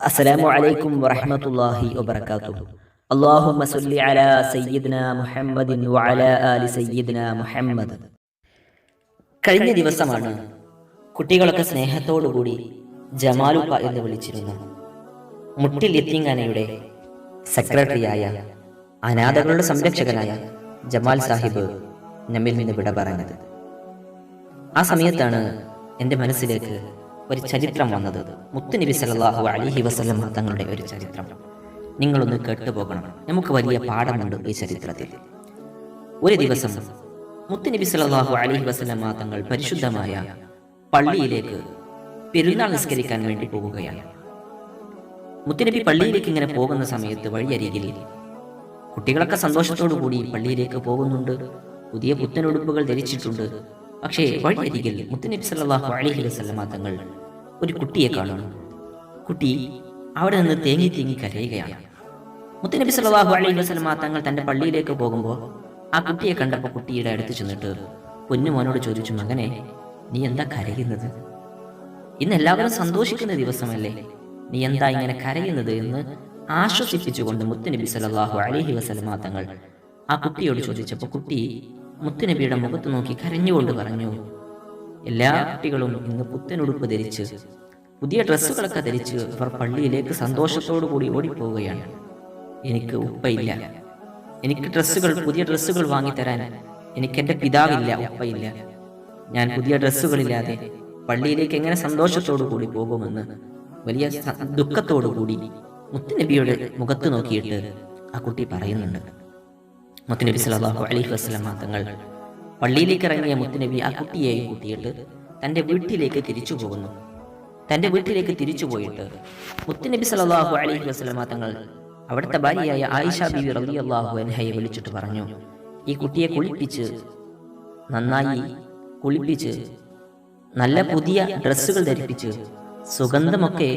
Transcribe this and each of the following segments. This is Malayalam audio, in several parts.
السلام عليكم ورحمة الله وبركاته اللهم صل على سيدنا محمد وعلى آل سيدنا محمد കഴിഞ്ഞ ദിവസമാണ് കുട്ടികളൊക്കെ സ്നേഹത്തോടുകൂടി ജമാലുപ്പ എന്ന് വിളിച്ചിരുന്നു മുട്ടിൽ യത്തീങ്കാനയുടെ സെക്രട്ടറിയായ അനാഥകളുടെ സംരക്ഷകനായ ജമാൽ സാഹിബ് നമ്മിൽ നിന്ന് വിട പറഞ്ഞത് ആ സമയത്താണ് എൻ്റെ മനസ്സിലേക്ക് ഒരു ചരിത്രം വന്നത്. മുത്തുനബി സല്ലല്ലാഹു അലിഹി വസല്ലം തങ്ങളുടെ ഒരു ചരിത്രം. നിങ്ങളൊന്ന് കേട്ടുപോകണം. നമുക്ക് വലിയ പാഠമുണ്ട് ഈ ചരിത്രത്തിൽ. ഒരു ദിവസം മുത്തുനബി സല്ലല്ലാഹു അലിഹി വസല്ലം തങ്ങൾ പരിശുദ്ധമായ പള്ളിയിലേക്ക് പെരുന്നാൾ നിസ്കരിക്കാൻ വേണ്ടി പോവുകയാണ് മുത്തുനബി പള്ളിയിലേക്ക് ഇങ്ങനെ പോകുന്ന സമയത്ത് വഴിയരികിൽ കുട്ടികളൊക്കെ സന്തോഷത്തോടു കൂടി പള്ളിയിലേക്ക് പോകുന്നുണ്ട്. പുതിയ പുത്തനുടുപ്പുകൾ ധരിച്ചിട്ടുണ്ട്. പക്ഷേ വഴിയരികിൽ മുത്തുനബി സല്ലാഹു അലഹി വസല്ലമ തങ്ങൾ ഒരു കുട്ടിയെ കാണുന്നു. കുട്ടി അവിടെ നിന്ന് തേങ്ങി തേങ്ങി കരയുകയാണ്. മുത്തുനബി സല്ലാഹു അലൈഹി വസല്ലമ തങ്ങൾ തന്റെ പള്ളിയിലേക്ക് പോകുമ്പോൾ ആ കുട്ടിയെ കണ്ടപ്പോൾ കുട്ടിയുടെ അടുത്ത് ചെന്നിട്ട് പൊന്നുമോനോട് ചോദിച്ചു മകനെ നീ എന്താ കരയുന്നത്? ഇന്ന് എല്ലാവരും സന്തോഷിക്കുന്ന ദിവസമല്ലേ? നീ എന്താ ഇങ്ങനെ കരയുന്നത്? എന്ന് ആശ്വസിപ്പിച്ചുകൊണ്ട് മുത്തുനബി സല്ലല്ലാഹു അലഹി വസല്ലമ തങ്ങൾ ആ കുട്ടിയോട് ചോദിച്ചപ്പോൾ കുട്ടി മുത്തുനബിയുടെ മുഖത്ത് നോക്കി കരഞ്ഞുകൊണ്ട് പറഞ്ഞു എല്ലാ കുട്ടികളും ഇന്ന് പുത്തനുടുപ്പ് ധരിച്ച് പുതിയ ഡ്രസ്സുകളൊക്കെ ധരിച്ച് അവർ പള്ളിയിലേക്ക് സന്തോഷത്തോടു കൂടി ഓടിപ്പോവുകയാണ്. എനിക്ക് ഉപ്പയില്ല. എനിക്ക് ഡ്രസ്സുകൾ പുതിയ ഡ്രസ്സുകൾ വാങ്ങി തരാൻ എനിക്ക് എന്റെ പിതാവില്ല ഉപ്പയില്ല. ഞാൻ പുതിയ ഡ്രസ്സുകളില്ലാതെ പള്ളിയിലേക്ക് എങ്ങനെ സന്തോഷത്തോടു കൂടി പോകുമെന്ന് വലിയ ദുഃഖത്തോടു കൂടി മുത്തുനബിയുടെ മുഖത്ത് നോക്കിയിട്ട് ആ കുട്ടി പറയുന്നുണ്ട്. മുത്തുനബി സലാഹു അലൈഹി വസല്ലം തങ്ങൾ പള്ളിയിലേക്ക് ഇറങ്ങിയ മുത്തുനബി ആ കുട്ടിയെയും കൂട്ടിയിട്ട് തന്റെ വീട്ടിലേക്ക് തിരിച്ചു പോകുന്നു. തന്റെ വീട്ടിലേക്ക് തിരിച്ചു പോയിട്ട് മുത്തുനബി സലാഹു അലൈഹി വസല്ലം തങ്ങൾ അവിടുത്തെ ഭാര്യയായ ആയിഷ ബിബി അള്ളാഹു അൻഹയെ വിളിച്ചിട്ട് പറഞ്ഞു ഈ കുട്ടിയെ കുളിപ്പിച്ച് നന്നായി കുളിപ്പിച്ച് നല്ല പുതിയ ഡ്രസ്സുകൾ ധരിപ്പിച്ച് സുഗന്ധമൊക്കെ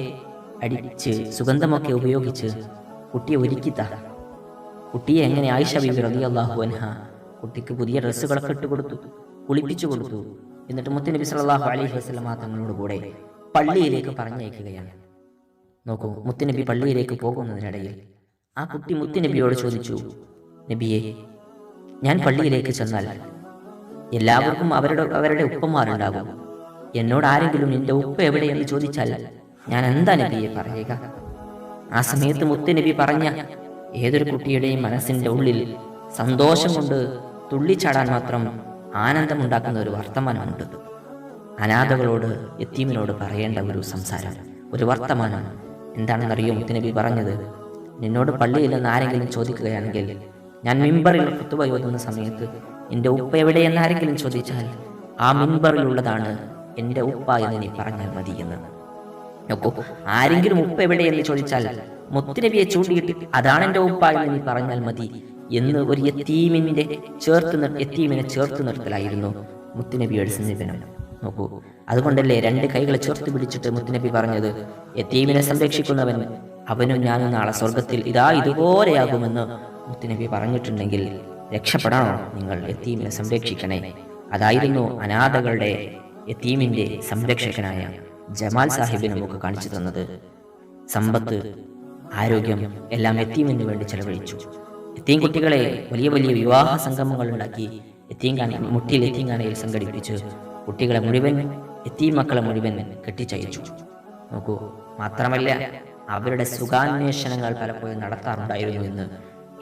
അടിച്ച് സുഗന്ധമൊക്കെ ഉപയോഗിച്ച് കുട്ടിയെ ഒരുക്കിത്താ കുട്ടിയെ എങ്ങനെ ആയിഷ ബിബി അള്ളാഹു അൻഹ കുട്ടിക്ക് പുതിയ ഡ്രസ്സുകളൊക്കെ ഇട്ട് കൊടുത്തു കുളിപ്പിച്ചു കൊടുത്തു. എന്നിട്ട് മുത്തനബി സല്ലാഹു അലൈഹി വസ്ലമ തങ്ങളോട് കൂടെ പള്ളിയിലേക്ക് പറഞ്ഞയക്കുകയാണ്. നോക്കൂ മുത്തുനബി പള്ളിയിലേക്ക് പോകുന്നതിനിടയിൽ ആ കുട്ടി മുത്തുനബിയോട് ചോദിച്ചു നബിയെ ഞാൻ പള്ളിയിലേക്ക് ചെന്നാൽ എല്ലാവർക്കും അവരുടെ അവരുടെ ഉപ്പമാരുണ്ടാകും. എന്നോട് ആരെങ്കിലും നിന്റെ ഉപ്പ എവിടെയെന്ന് ചോദിച്ചാൽ ഞാൻ എന്താ നബിയെ പറയുക? ആ സമയത്ത് മുത്തുനബി പറഞ്ഞ ഏതൊരു കുട്ടിയുടെയും മനസ്സിന്റെ ഉള്ളിൽ സന്തോഷം കൊണ്ട് തുള്ളിച്ചാടാൻ മാത്രം ആനന്ദമുണ്ടാക്കുന്ന ഒരു വർത്തമാനമുണ്ട്. അനാഥകളോട് എത്തീമിനോട് പറയേണ്ട ഒരു സംസാരം ഒരു വർത്തമാനം. എന്താണെന്നറിയോ മുത്തുനബി പറഞ്ഞത്? നിന്നോട് പള്ളിയിൽ നിന്ന് ആരെങ്കിലും ചോദിക്കുകയാണെങ്കിൽ ഞാൻ മിമ്പറിൽ കുത്തുവ ഓതുന്ന സമയത്ത് എന്റെ ഉപ്പ എവിടെയെന്ന് ആരെങ്കിലും ചോദിച്ചാൽ ആ മിമ്പറിലുള്ളതാണ് എന്റെ ഉപ്പ എന്ന് നീ പറഞ്ഞാൽ മതിയെന്ന് നോക്കൂ ആരെങ്കിലും ഉപ്പ എവിടെയെന്ന് ചോദിച്ചാൽ മുത്തുനബിയെ ചൂണ്ടിയിട്ട് അതാണ് എന്റെ ഉപ്പ എന്ന് പറഞ്ഞാൽ മതി എന്ന് ഒരു യത്തീമിന്റെ ചേർത്ത് യത്തീമിനെ ചേർത്ത് നിർത്തലായിരുന്നു മുത്തുനബിയുടെ സമീപനം. നോക്കൂ അതുകൊണ്ടല്ലേ രണ്ട് കൈകളെ ചേർത്ത് പിടിച്ചിട്ട് മുത്തുനബി പറഞ്ഞത് യത്തീമിനെ സംരക്ഷിക്കുന്നവൻ അവനും ഞാനും നാളെ സ്വർഗത്തിൽ ഇതാ ഇതുപോലെയാകുമെന്ന് മുത്തുനബി പറഞ്ഞിട്ടുണ്ടെങ്കിൽ രക്ഷപ്പെടണോ നിങ്ങൾ യത്തീമിനെ സംരക്ഷിക്കണേ? അതായിരുന്നു അനാഥകളുടെ യത്തീമിന്റെ സംരക്ഷകനായ ജമാൽ സാഹിബ് നമുക്ക് കാണിച്ചു തന്നത്. സമ്പത്ത് ആരോഗ്യം എല്ലാം എത്തീമിന് വേണ്ടി ചെലവഴിച്ചു. എത്തിയും കുട്ടികളെ വലിയ വലിയ വിവാഹ സംഗമങ്ങൾ ഉണ്ടാക്കി എത്തീങ്കാന മുട്ടിയിൽ എത്തിയങ്കാനയിൽ സംഘടിപ്പിച്ച് കുട്ടികളെ മുഴുവൻ എത്തിയ മക്കളെ മുഴുവൻ കെട്ടിച്ചയച്ചു. നോക്കൂ മാത്രമല്ല അവരുടെ സുഖാന്വേഷണങ്ങൾ പലപ്പോഴും നടത്താറുണ്ടായിരുന്നു എന്ന്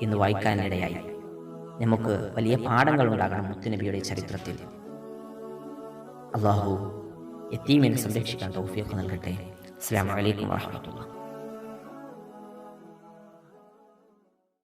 ഇന്ന് വായിക്കാനിടയായി നമുക്ക് വലിയ പാഠങ്ങൾ ഉണ്ടാകണം മുത്തുനബിയുടെ ചരിത്രത്തിൽ. അള്ളാഹു യത്തീമിനെ സംരക്ഷിക്കാൻ തൗഫീഖ് നൽകട്ടെ അസ്സാം വലൈക്കും വാഹമത്തുള്ള